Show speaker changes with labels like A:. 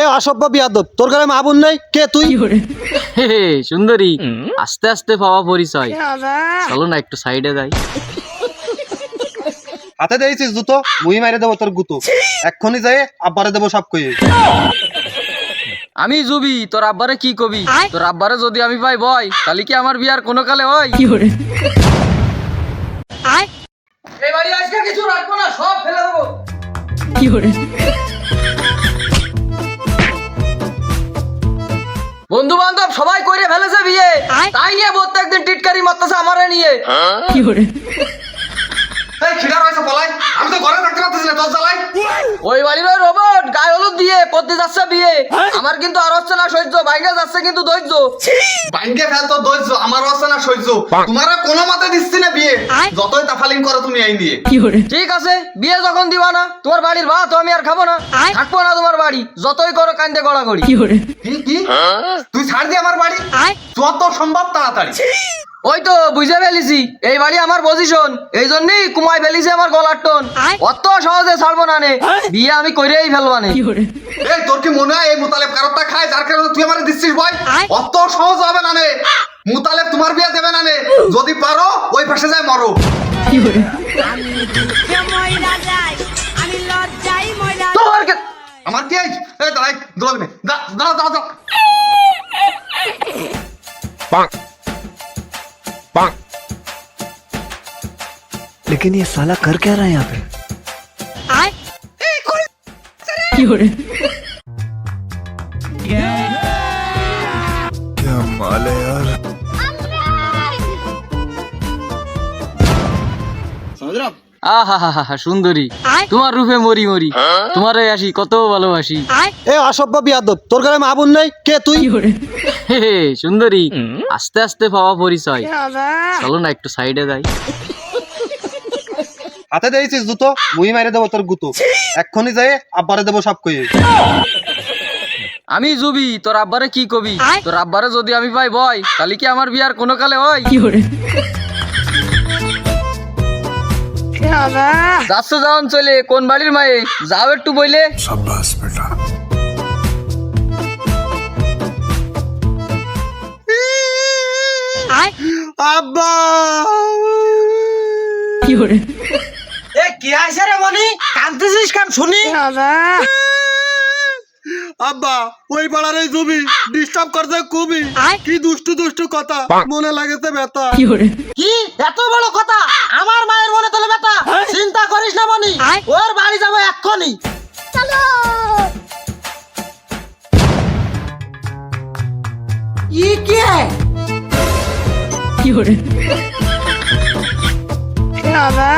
A: এ অসভ্য বিয়াদব তোর ঘরে মা বোন নেই? কে তুই?
B: সুন্দরী আস্তে আস্তে পাওয়া পরিচয়। চলো না একটু সাইডে যাই।
A: হাতে দিয়েছিস জুতো মুই মারে দেবো তোর গুতো। এক্ষুনি যাই আব্বারে দেবো সব কইয়ে।
B: আমি জুবি তোর আব্বারে কি কবি? তোর আব্বারে যদি আমি পাই বয় তাহলে কি আমার বিয়ার কোনো কালে হয়? এই বাড়ি আজকে কিছু রাখব না সব ফেলে দেবো। বন্ধু বান্ধব সবাই করে ফেলেছে বিয়ে। তাই নিয়ে প্রত্যেকদিন টিটকারি মারতেছে আমারে নিয়ে। ওই বাড়ির ওই রোবট গায়ে হলুদ দিয়ে পড়তে যাচ্ছে বিয়ে। আমার কিন্তু আর হচ্ছে না সহ্য বাইরে যাচ্ছে কিন্তু ধৈর্য।
A: বাইনকে ফেল তোর ধৈর্য আমার আছে না সহ্য। তোমার কোনো মতে দিচ্ছি না বিয়ে। যতই তাফালিং করো তুমি এই নিয়ে
B: ঠিক আছে বিয়ে যখন দিবা না তোমার বাড়ির ভাত আমি আর খাব না। থাকব না তোমার বাড়ি যতই করো কান্দে গড়া করি
A: কি কি তুই ছাড় দি আমার বাড়ি। যত সম্ভব তাড়াতাড়ি।
B: ওই তো বুঝে ফেলিছি এই বাড়ি আমার পজিশন এই জন্যই কুমাই ফেলিছে আমার গলার টোন। অত সহজে ছাড়বো না নে বিয়ে আমি করেই ফেলবা নে।
A: এই তোর কি মনে হয় এই মুতালেব কারোরটা খায় যার কারণে তুই আমার দিচ্ছিস ভাই? অত সহজ হবে না নে। মুতালেব তোমার বিয়ে দেবে না নে। যদি পারো ওই পাশে যায় মরো। আমার কি দাঁড়াই দৌড়াবি না দা দাঁড়া पांग पांग
C: लेकिन ये साला कर क्या रहा है यहाँ पे? क्या माल है यार?
B: समझ रहा আহা হা হা সুন্দরী তোমার রূপে মরি মরি। তোমারে আসি কত ভালোবাসি।
A: এ অসভ্য বিয়াদব তোর ঘরে মা বোন নেই? কে তুই?
B: সুন্দরী। আস্তে আস্তে পাওয়া পরিচয়। চলো না একটু সাইডে যাই।
A: হাতে দিয়েছিস জুতো মুই মারে দেবো তোর গুতো। এক্ষুনি যাই আব্বারে দেবো সব কইয়ে।
B: আমি জুবি তোর আব্বারে কি কবি? তোর আব্বারে যদি আমি পাই বয় তাহলে কি আমার বিয়ার কোনো কালে হয়? যাওন চলে কোন বাড়ির মায়ে যাও একটু বইলে।
C: সাব্বাস বেটা।
A: আব্বা।
B: কি হরে এ কি রে মনি? কান? শুনি।
A: আব্বা ওই পাড়ার এই জমি ডিস্টার্ব করছে খুবই। কি দুষ্টু দুষ্টু কথা। মনে লাগেছে ব্যথা।
B: কি? এত বড় কথা? আমার মায়ের মনে করিস না মনি। ওর বাড়ি যাব এক্ষুনি। ই কে?
D: বাবা